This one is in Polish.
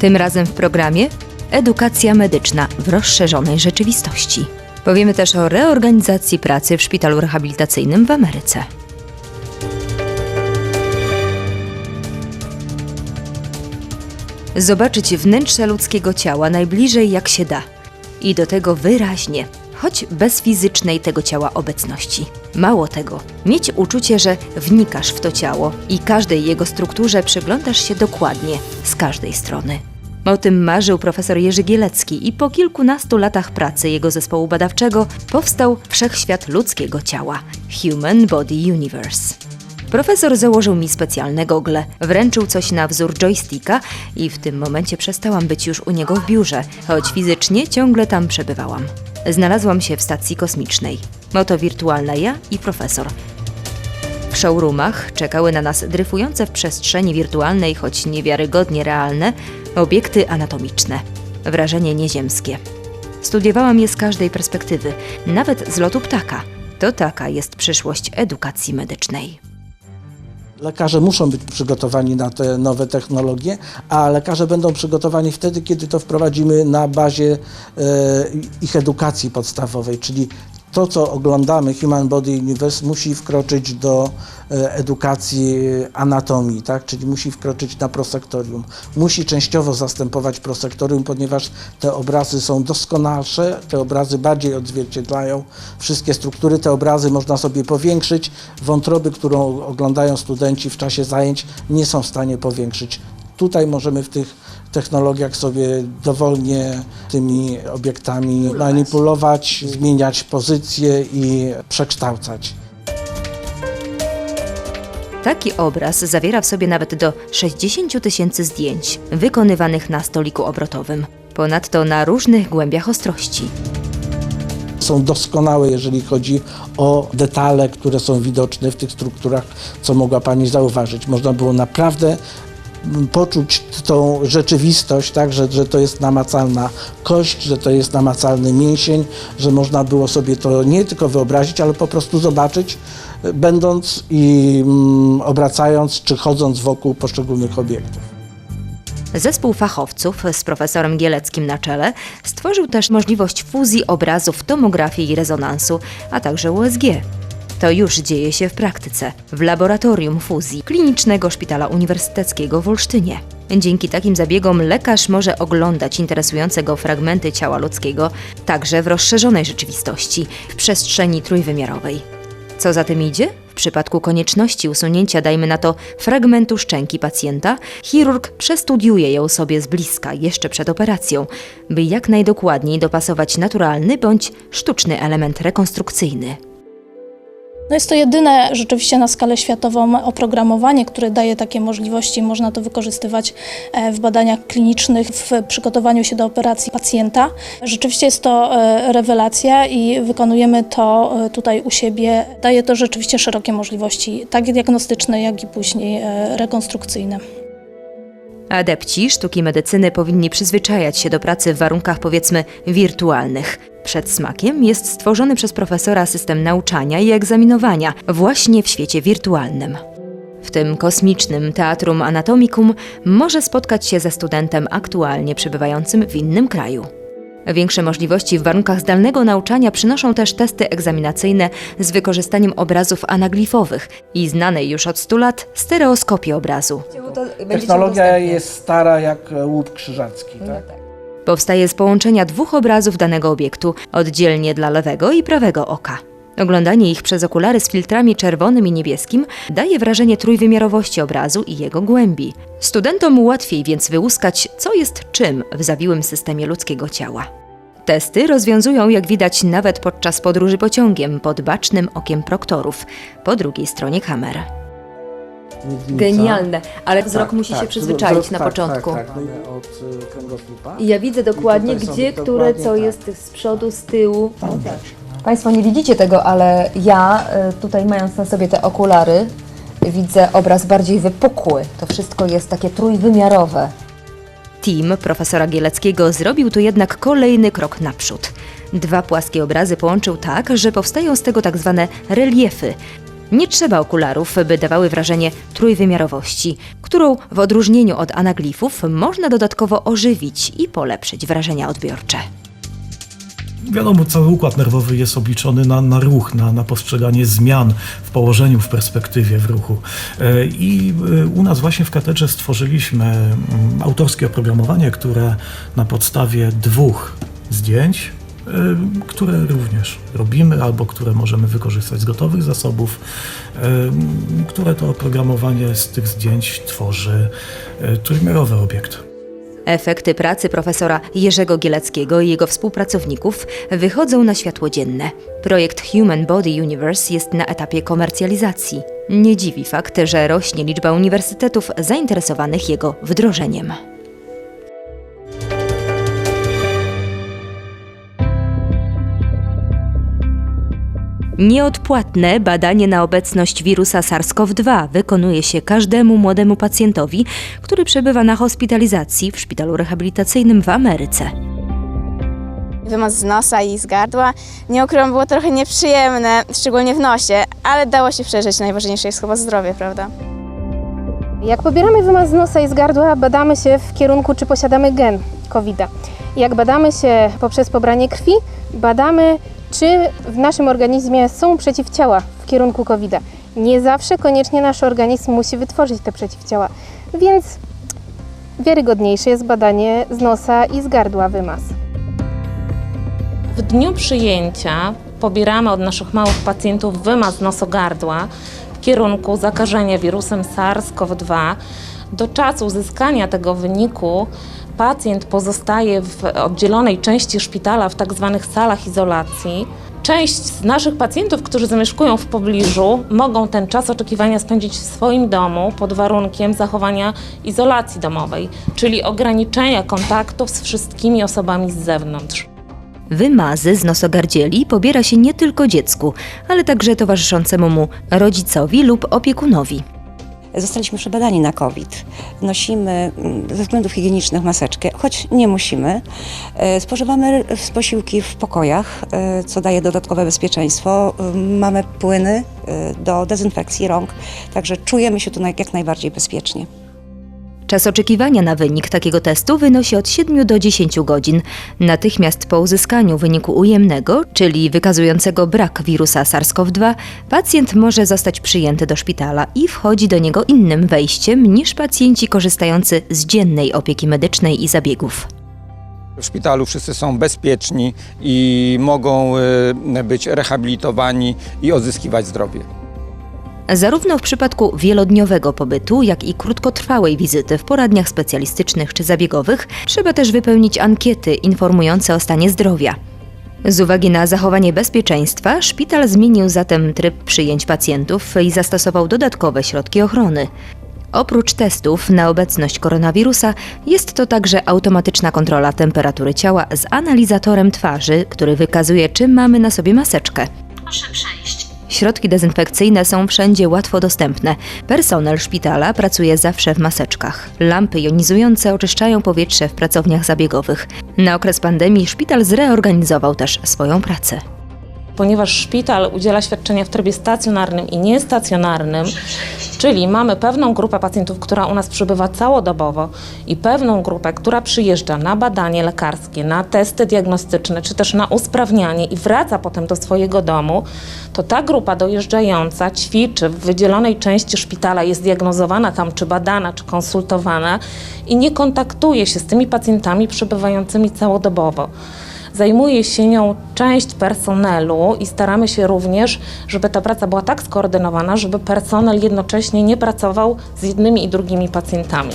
Tym razem w programie Edukacja medyczna w rozszerzonej rzeczywistości. Powiemy też o reorganizacji pracy w szpitalu rehabilitacyjnym w Ameryce. Zobaczyć wnętrze ludzkiego ciała najbliżej jak się da. I do tego wyraźnie, choć bez fizycznej tego ciała obecności. Mało tego, mieć uczucie, że wnikasz w to ciało i każdej jego strukturze przyglądasz się dokładnie, z każdej strony. O tym marzył profesor Jerzy Gielecki i po kilkunastu latach pracy jego zespołu badawczego powstał Wszechświat ludzkiego ciała Human Body Universe. Profesor założył mi specjalne gogle, wręczył coś na wzór joysticka i w tym momencie przestałam być już u niego w biurze, choć fizycznie ciągle tam przebywałam. Znalazłam się w stacji kosmicznej. Oto wirtualna ja i profesor. W showroomach czekały na nas dryfujące w przestrzeni wirtualnej, choć niewiarygodnie realne, obiekty anatomiczne. Wrażenie nieziemskie. Studiowałam je z każdej perspektywy, nawet z lotu ptaka. To taka jest przyszłość edukacji medycznej. Lekarze muszą być przygotowani na te nowe technologie, a lekarze będą przygotowani wtedy, kiedy to wprowadzimy na bazie e, ich edukacji podstawowej, czyli to, co oglądamy, Human Body Universe, musi wkroczyć do e, edukacji anatomii, tak? czyli musi wkroczyć na prosektorium. Musi częściowo zastępować prosektorium, ponieważ te obrazy są doskonalsze, te obrazy bardziej odzwierciedlają wszystkie struktury. Te obrazy można sobie powiększyć. Wątroby, którą oglądają studenci w czasie zajęć, nie są w stanie powiększyć. Tutaj możemy w tych technologiach sobie dowolnie tymi obiektami manipulować, zmieniać pozycje i przekształcać. Taki obraz zawiera w sobie nawet do 60 000 tysięcy zdjęć wykonywanych na stoliku obrotowym. Ponadto na różnych głębiach ostrości. Są doskonałe, jeżeli chodzi o detale, które są widoczne w tych strukturach, co mogła Pani zauważyć. Można było naprawdę poczuć tą rzeczywistość, tak, że, że to jest namacalna kość, że to jest namacalny mięsień, że można było sobie to nie tylko wyobrazić, ale po prostu zobaczyć, będąc i mm, obracając czy chodząc wokół poszczególnych obiektów. Zespół fachowców z profesorem Gieleckim na czele stworzył też możliwość fuzji obrazów tomografii i rezonansu, a także USG. To już dzieje się w praktyce, w laboratorium fuzji Klinicznego Szpitala Uniwersyteckiego w Olsztynie. Dzięki takim zabiegom lekarz może oglądać interesujące go fragmenty ciała ludzkiego także w rozszerzonej rzeczywistości, w przestrzeni trójwymiarowej. Co za tym idzie? W przypadku konieczności usunięcia, dajmy na to, fragmentu szczęki pacjenta, chirurg przestudiuje ją sobie z bliska jeszcze przed operacją, by jak najdokładniej dopasować naturalny bądź sztuczny element rekonstrukcyjny. No jest to jedyne rzeczywiście na skalę światową oprogramowanie, które daje takie możliwości. Można to wykorzystywać e, w badaniach klinicznych, w przygotowaniu się do operacji pacjenta. Rzeczywiście jest to e, rewelacja i wykonujemy to e, tutaj u siebie. Daje to rzeczywiście szerokie możliwości, tak diagnostyczne, jak i później rekonstrukcyjne. Adepci sztuki medycyny powinni przyzwyczajać się do pracy w warunkach powiedzmy wirtualnych. Przed smakiem jest stworzony przez profesora system nauczania i egzaminowania właśnie w świecie wirtualnym. W tym kosmicznym Teatrum Anatomicum może spotkać się ze studentem aktualnie przebywającym w innym kraju. Większe możliwości w warunkach zdalnego nauczania przynoszą też testy egzaminacyjne z wykorzystaniem obrazów anaglifowych i znanej już od 100 lat stereoskopii obrazu. Technologia jest stara jak łup krzyżacki. Tak? Powstaje z połączenia dwóch obrazów danego obiektu, oddzielnie dla lewego i prawego oka. Oglądanie ich przez okulary z filtrami czerwonym i niebieskim daje wrażenie trójwymiarowości obrazu i jego głębi. Studentom łatwiej więc wyłuskać, co jest czym w zawiłym systemie ludzkiego ciała. Testy rozwiązują, jak widać, nawet podczas podróży pociągiem pod bacznym okiem proktorów, po drugiej stronie kamer. Miednica. Genialne, ale wzrok Tak, musi tak, się przyzwyczaić wzrok- na tak, początku. Tak, tak, od kręgosłupa. I ja widzę dokładnie, gdzie, które, co tak. jest z przodu, z tyłu. Państwo nie widzicie tego, ale ja y, tutaj mając na sobie te okulary, widzę obraz bardziej wypukły. To wszystko jest takie trójwymiarowe. Team profesora Gieleckiego zrobił tu jednak kolejny krok naprzód. Dwa płaskie obrazy połączył tak, że powstają z tego tak zwane reliefy. Nie trzeba okularów, by dawały wrażenie trójwymiarowości, którą w odróżnieniu od anaglifów można dodatkowo ożywić i polepszyć wrażenia odbiorcze. Wiadomo, cały układ nerwowy jest obliczony na, na ruch, na, na postrzeganie zmian w położeniu, w perspektywie, w ruchu. E, I e, u nas właśnie w katedrze stworzyliśmy mm, autorskie oprogramowanie, które na podstawie dwóch zdjęć, które również robimy albo które możemy wykorzystać z gotowych zasobów, e, które to oprogramowanie z tych zdjęć tworzy e, trójmiarowy obiekt. Efekty pracy profesora Jerzego Gieleckiego i jego współpracowników wychodzą na światło dzienne. Projekt Human Body Universe jest na etapie komercjalizacji. Nie dziwi fakt, że rośnie liczba uniwersytetów zainteresowanych jego wdrożeniem. Nieodpłatne badanie na obecność wirusa SARS-CoV-2 wykonuje się każdemu młodemu pacjentowi, który przebywa na hospitalizacji w szpitalu rehabilitacyjnym w Ameryce. Wymaz z nosa i z gardła. Nie ukrywam, było trochę nieprzyjemne, szczególnie w nosie, ale dało się przeżyć. Najważniejsze jest chyba zdrowie, prawda? Jak pobieramy wymaz z nosa i z gardła, badamy się w kierunku, czy posiadamy gen covid -a. Jak badamy się poprzez pobranie krwi, badamy, czy w naszym organizmie są przeciwciała w kierunku covid -a. Nie zawsze koniecznie nasz organizm musi wytworzyć te przeciwciała, więc wiarygodniejsze jest badanie z nosa i z gardła wymaz. W dniu przyjęcia pobieramy od naszych małych pacjentów wymaz nosogardła kierunku zakażenia wirusem SARS-CoV-2. Do czasu uzyskania tego wyniku pacjent pozostaje w oddzielonej części szpitala w tak zwanych salach izolacji. Część z naszych pacjentów, którzy zamieszkują w pobliżu, mogą ten czas oczekiwania spędzić w swoim domu pod warunkiem zachowania izolacji domowej, czyli ograniczenia kontaktów z wszystkimi osobami z zewnątrz. Wymazy z nosogardzieli pobiera się nie tylko dziecku, ale także towarzyszącemu mu rodzicowi lub opiekunowi. Zostaliśmy przebadani na COVID. Nosimy mm, ze względów higienicznych maseczkę, choć nie musimy. E, Spożywamy posiłki w pokojach, e, co daje dodatkowe bezpieczeństwo. E, Mamy płyny do dezynfekcji rąk, także czujemy się tu jak najbardziej bezpiecznie. Czas oczekiwania na wynik takiego testu wynosi od 7 do 10 godzin. Natychmiast po uzyskaniu wyniku ujemnego, czyli wykazującego brak wirusa SARS-CoV-2, pacjent może zostać przyjęty do szpitala i wchodzi do niego innym wejściem niż pacjenci korzystający z dziennej opieki medycznej i zabiegów. W szpitalu wszyscy są bezpieczni i mogą y, być rehabilitowani i odzyskiwać zdrowie. Zarówno w przypadku wielodniowego pobytu, jak i krótkotrwałej wizyty w poradniach specjalistycznych czy zabiegowych trzeba też wypełnić ankiety informujące o stanie zdrowia. Z uwagi na zachowanie bezpieczeństwa, szpital zmienił zatem tryb przyjęć pacjentów i zastosował dodatkowe środki ochrony. Oprócz testów na obecność koronawirusa, jest to także automatyczna kontrola temperatury ciała z analizatorem twarzy, który wykazuje, czy mamy na sobie maseczkę. Środki dezynfekcyjne są wszędzie łatwo dostępne. Personel szpitala pracuje zawsze w maseczkach. Lampy jonizujące oczyszczają powietrze w pracowniach zabiegowych. Na okres pandemii szpital zreorganizował też swoją pracę. Ponieważ szpital udziela świadczenia w trybie stacjonarnym i niestacjonarnym, czyli mamy pewną grupę pacjentów, która u nas przybywa całodobowo i pewną grupę, która przyjeżdża na badanie lekarskie, na testy diagnostyczne, czy też na usprawnianie i wraca potem do swojego domu, to ta grupa dojeżdżająca ćwiczy w wydzielonej części szpitala, jest diagnozowana tam, czy badana, czy konsultowana i nie kontaktuje się z tymi pacjentami przybywającymi całodobowo. Zajmuje się nią część personelu i staramy się również, żeby ta praca była tak skoordynowana, żeby personel jednocześnie nie pracował z jednymi i drugimi pacjentami.